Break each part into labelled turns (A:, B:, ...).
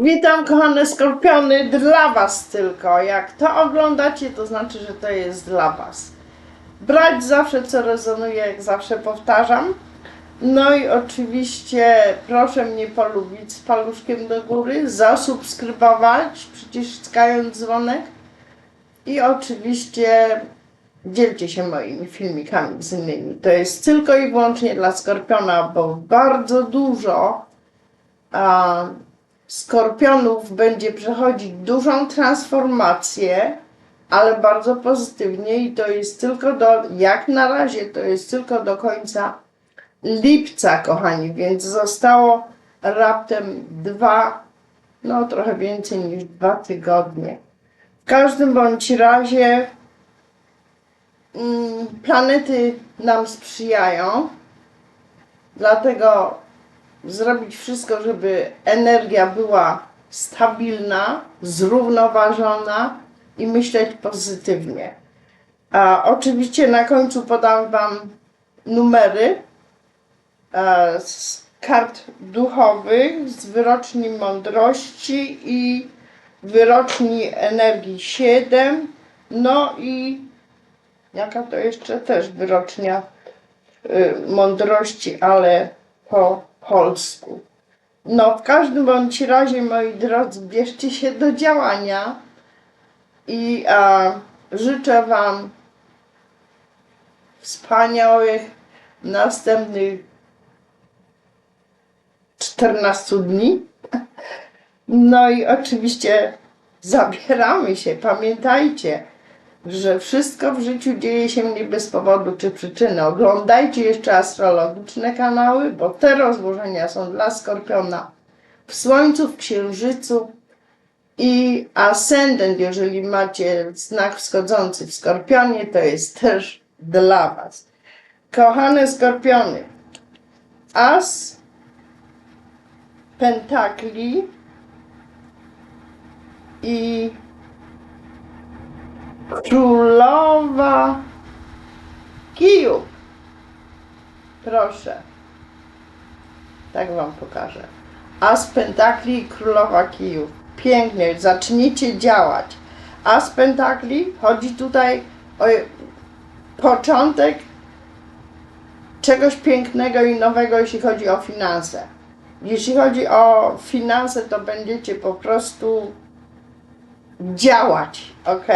A: Witam kochane skorpiony, dla was tylko. Jak to oglądacie, to znaczy, że to jest dla was. Brać zawsze co rezonuje, jak zawsze powtarzam. No i oczywiście proszę mnie polubić z paluszkiem do góry, zasubskrybować, przyciskając dzwonek. I oczywiście dzielcie się moimi filmikami z innymi. To jest tylko i wyłącznie dla Skorpiona, bo bardzo dużo a, Skorpionów będzie przechodzić dużą transformację, ale bardzo pozytywnie i to jest tylko do, jak na razie, to jest tylko do końca lipca, kochani, więc zostało raptem dwa, no trochę więcej niż dwa tygodnie. W każdym bądź razie mm, planety nam sprzyjają, dlatego zrobić wszystko, żeby energia była stabilna, zrównoważona i myśleć pozytywnie. A oczywiście na końcu podam Wam numery e, z kart duchowych, z wyroczni mądrości i wyroczni energii 7. No i jaka to jeszcze też wyrocznia y, mądrości, ale po polsku. No, w każdym bądź razie, moi drodzy, bierzcie się do działania i a, życzę Wam wspaniałych następnych 14 dni. No i oczywiście zabieramy się. Pamiętajcie, że wszystko w życiu dzieje się nie bez powodu czy przyczyny. Oglądajcie jeszcze astrologiczne kanały, bo te rozłożenia są dla Skorpiona w Słońcu, w Księżycu i ascendent, jeżeli macie znak wschodzący w Skorpionie, to jest też dla Was. Kochane Skorpiony, As Pentakli i Królowa Kijów. Proszę. Tak wam pokażę. Pentakli i Królowa Kijów. Pięknie, zacznijcie działać. As Pentakli chodzi tutaj o początek czegoś pięknego i nowego, jeśli chodzi o finanse. Jeśli chodzi o finanse, to będziecie po prostu działać, ok?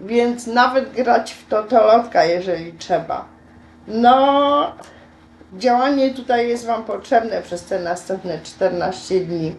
A: Więc nawet grać w totolotka, jeżeli trzeba. No, działanie tutaj jest Wam potrzebne przez te następne 14 dni.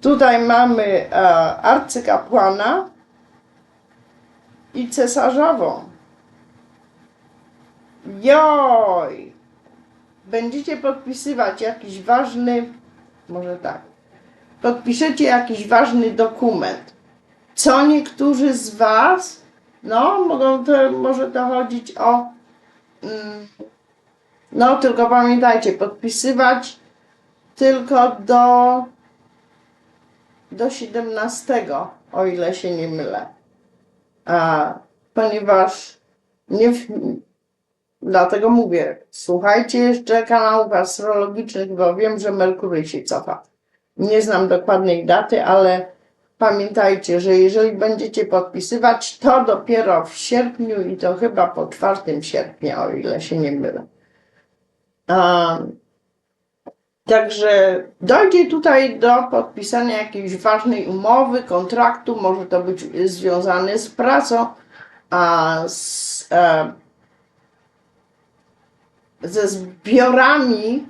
A: Tutaj mamy e, arcykapłana i cesarzową. Joj! Będziecie podpisywać jakiś ważny, może tak, podpiszecie jakiś ważny dokument co niektórzy z Was, no, mogą to, może to chodzić o, mm, no, tylko pamiętajcie, podpisywać tylko do, do 17, o ile się nie mylę. A, ponieważ nie, dlatego mówię, słuchajcie jeszcze kanałów astrologicznych, bo wiem, że Merkury się cofa. Nie znam dokładnej daty, ale Pamiętajcie, że jeżeli będziecie podpisywać, to dopiero w sierpniu i to chyba po 4 sierpnia, o ile się nie mylę. A, także dojdzie tutaj do podpisania jakiejś ważnej umowy, kontraktu, może to być związane z pracą, a z, e, ze zbiorami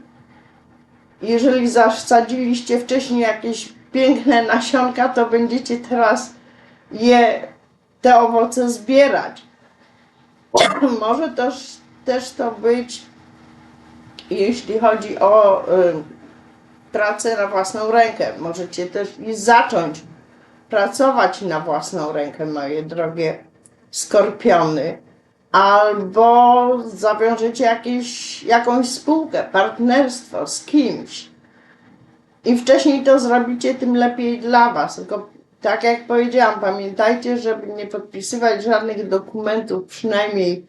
A: jeżeli zasadziliście wcześniej jakieś piękne nasionka, to będziecie teraz je, te owoce zbierać. Może też, też to być, jeśli chodzi o y, pracę na własną rękę. Możecie też i zacząć pracować na własną rękę, moje drogie skorpiony. Albo zawiążecie jakieś, jakąś spółkę, partnerstwo z kimś. Im wcześniej to zrobicie, tym lepiej dla Was. Tylko tak jak powiedziałam, pamiętajcie, żeby nie podpisywać żadnych dokumentów, przynajmniej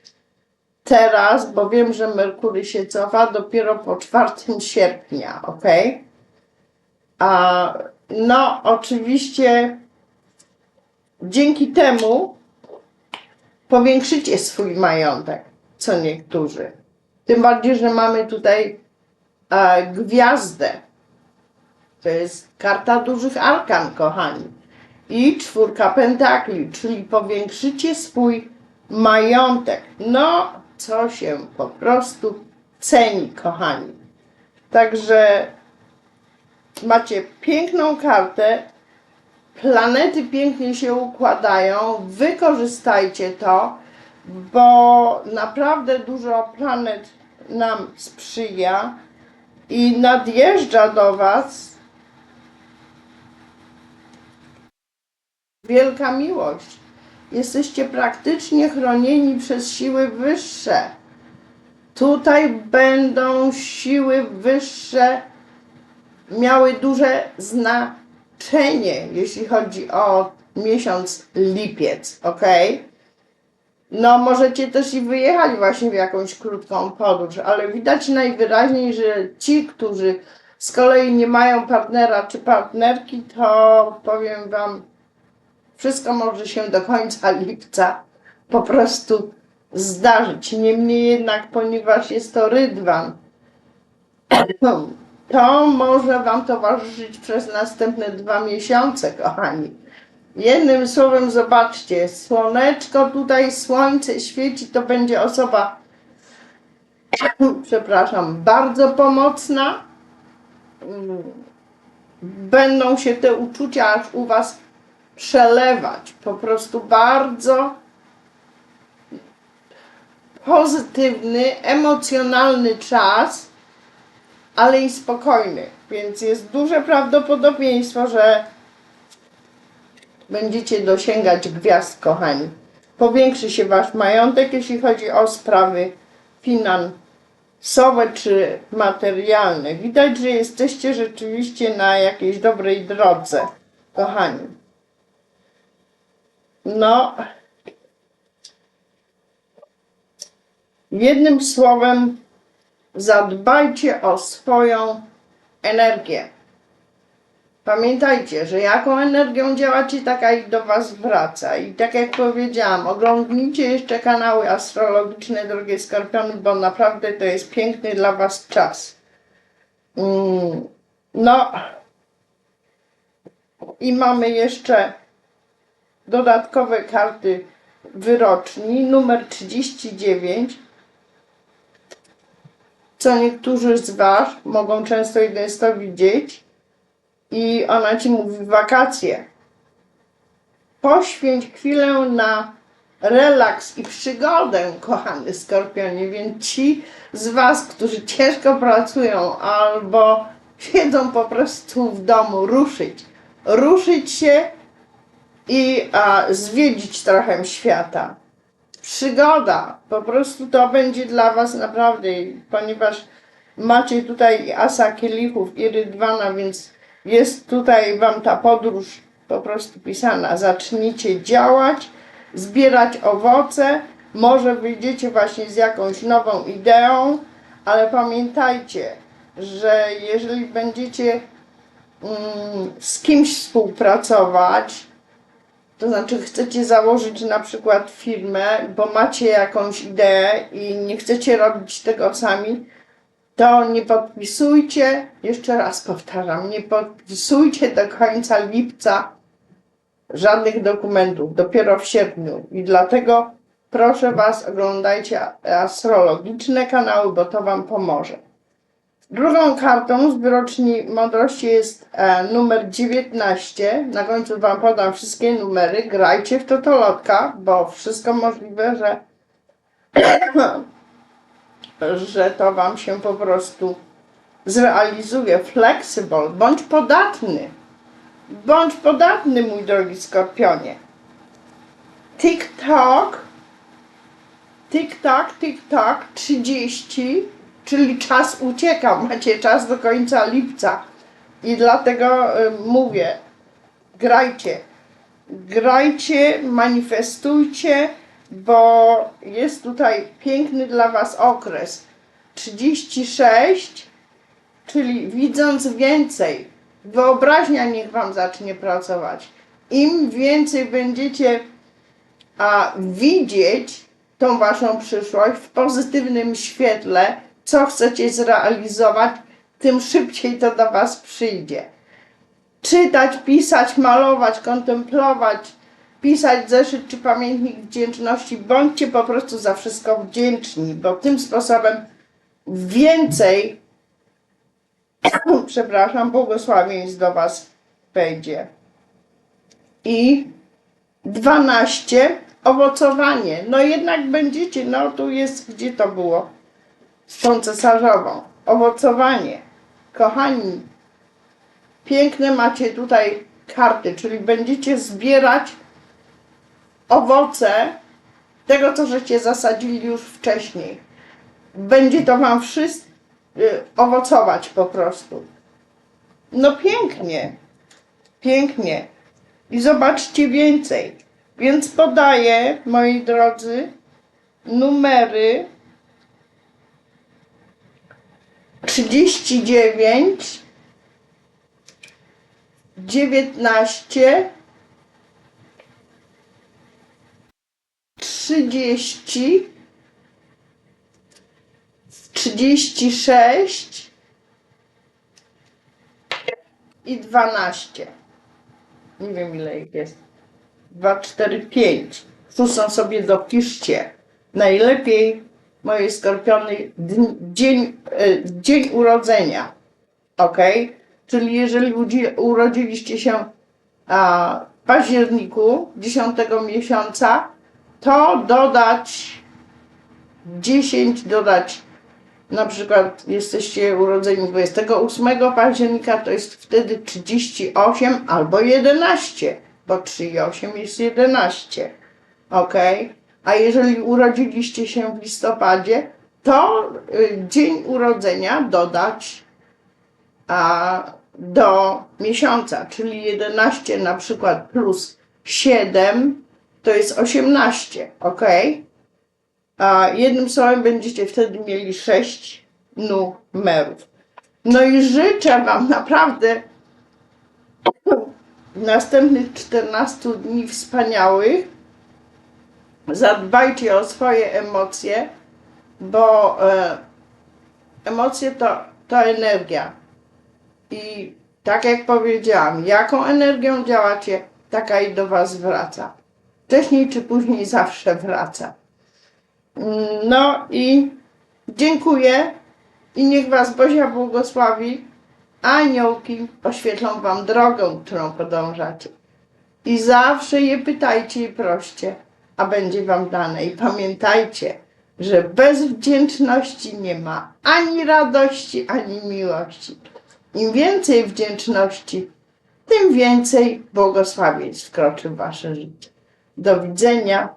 A: teraz, bo wiem, że Merkury się cofa dopiero po 4 sierpnia, ok? A no, oczywiście dzięki temu powiększycie swój majątek, co niektórzy. Tym bardziej, że mamy tutaj e, gwiazdę. To jest karta dużych arkan, kochani. I czwórka pentakli, czyli powiększycie swój majątek. No, co się po prostu ceni, kochani. Także macie piękną kartę, planety pięknie się układają, wykorzystajcie to, bo naprawdę dużo planet nam sprzyja i nadjeżdża do Was wielka miłość. Jesteście praktycznie chronieni przez siły wyższe. Tutaj będą siły wyższe miały duże znaczenie, jeśli chodzi o miesiąc lipiec, ok? No, możecie też i wyjechać właśnie w jakąś krótką podróż, ale widać najwyraźniej, że ci, którzy z kolei nie mają partnera czy partnerki, to powiem Wam, wszystko może się do końca lipca po prostu zdarzyć. Niemniej jednak, ponieważ jest to rydwan, to może Wam towarzyszyć przez następne dwa miesiące, kochani. Jednym słowem, zobaczcie, słoneczko tutaj, słońce świeci, to będzie osoba, przepraszam, bardzo pomocna. Mm, Będą się te uczucia aż u Was przelewać. Po prostu bardzo pozytywny, emocjonalny czas, ale i spokojny. Więc jest duże prawdopodobieństwo, że będziecie dosięgać gwiazd, kochani. Powiększy się Wasz majątek, jeśli chodzi o sprawy finansowe czy materialne. Widać, że jesteście rzeczywiście na jakiejś dobrej drodze, kochani. No, jednym słowem, zadbajcie o swoją energię. Pamiętajcie, że jaką energią działacie, taka i do Was wraca. I tak jak powiedziałam, oglądnijcie jeszcze kanały astrologiczne, drogie skorpiony, bo naprawdę to jest piękny dla Was czas. Mm, no i mamy jeszcze dodatkowe karty wyroczni, numer 39 co niektórzy z Was mogą często gęsto widzieć i ona Ci mówi wakacje. Poświęć chwilę na relaks i przygodę, kochany skorpionie, więc ci z Was, którzy ciężko pracują albo siedzą po prostu w domu, ruszyć. Ruszyć się i a, zwiedzić trochę świata przygoda. Po prostu to będzie dla Was naprawdę, ponieważ macie tutaj asa kielichów i rydwana, więc jest tutaj Wam ta podróż po prostu pisana. Zacznijcie działać, zbierać owoce, może wyjdziecie właśnie z jakąś nową ideą, ale pamiętajcie, że jeżeli będziecie mm, z kimś współpracować, to znaczy chcecie założyć na przykład firmę, bo macie jakąś ideę i nie chcecie robić tego sami, to nie podpisujcie, jeszcze raz powtarzam, nie podpisujcie do końca lipca żadnych dokumentów, dopiero w sierpniu. I dlatego proszę Was, oglądajcie astrologiczne kanały, bo to Wam pomoże. Drugą kartą z wyroczni mądrości jest e, numer 19. Na końcu Wam podam wszystkie numery. Grajcie w totolotka, bo wszystko możliwe, że, że to Wam się po prostu zrealizuje. Flexible, bądź podatny. Bądź podatny, mój drogi skorpionie. TikTok, TikTok, TikTok 30 czyli czas ucieka, macie czas do końca lipca. I dlatego mówię, grajcie, grajcie, manifestujcie, bo jest tutaj piękny dla Was okres. 36, czyli widząc więcej, Wyobraźnia niech Wam zacznie pracować. Im więcej będziecie a, widzieć tą Waszą przyszłość w pozytywnym świetle, co chcecie zrealizować, tym szybciej to do Was przyjdzie. Czytać, pisać, malować, kontemplować, pisać zeszyt czy pamiętnik wdzięczności. Bądźcie po prostu za wszystko wdzięczni, bo tym sposobem więcej, przepraszam, błogosławieństw do Was wejdzie. I 12. Owocowanie. No jednak będziecie, no tu jest, gdzie to było? Z tą cesarzową. Owocowanie. Kochani, piękne macie tutaj karty, czyli będziecie zbierać owoce tego, co żeście zasadzili już wcześniej. Będzie to wam wszystko owocować po prostu. No pięknie, pięknie. I zobaczcie więcej. Więc podaję, moi drodzy, numery 39, 19, 30, 36 i 12. Nie wiem ile ich jest. 2, 4, 5. Susą sobie dopiszcie. Najlepiej moje skorpiony dzień, e, dzień urodzenia. Ok? Czyli jeżeli urodziliście się w październiku 10 miesiąca, to dodać 10, dodać na przykład jesteście urodzeni 28 października, to jest wtedy 38 albo 11, bo 3 i 8 jest 11. Ok? A jeżeli urodziliście się w listopadzie, to y, dzień urodzenia dodać a, do miesiąca, czyli 11 na przykład plus 7 to jest 18. Ok? A jednym słowem będziecie wtedy mieli sześć numerów. No i życzę Wam naprawdę następnych 14 dni wspaniałych. Zadbajcie o swoje emocje, bo e, emocje to, to energia. I tak jak powiedziałam, jaką energią działacie, taka i do Was wraca. Wcześniej czy później zawsze wraca. No i dziękuję i niech Was Bozia błogosławi. Aniołki oświetlą Wam drogę, którą podążacie. I zawsze je pytajcie i proście, a będzie Wam dane. I pamiętajcie, że bez wdzięczności nie ma ani radości, ani miłości. Im więcej wdzięczności, tym więcej błogosławieństw wkroczy w Wasze życie. Do widzenia.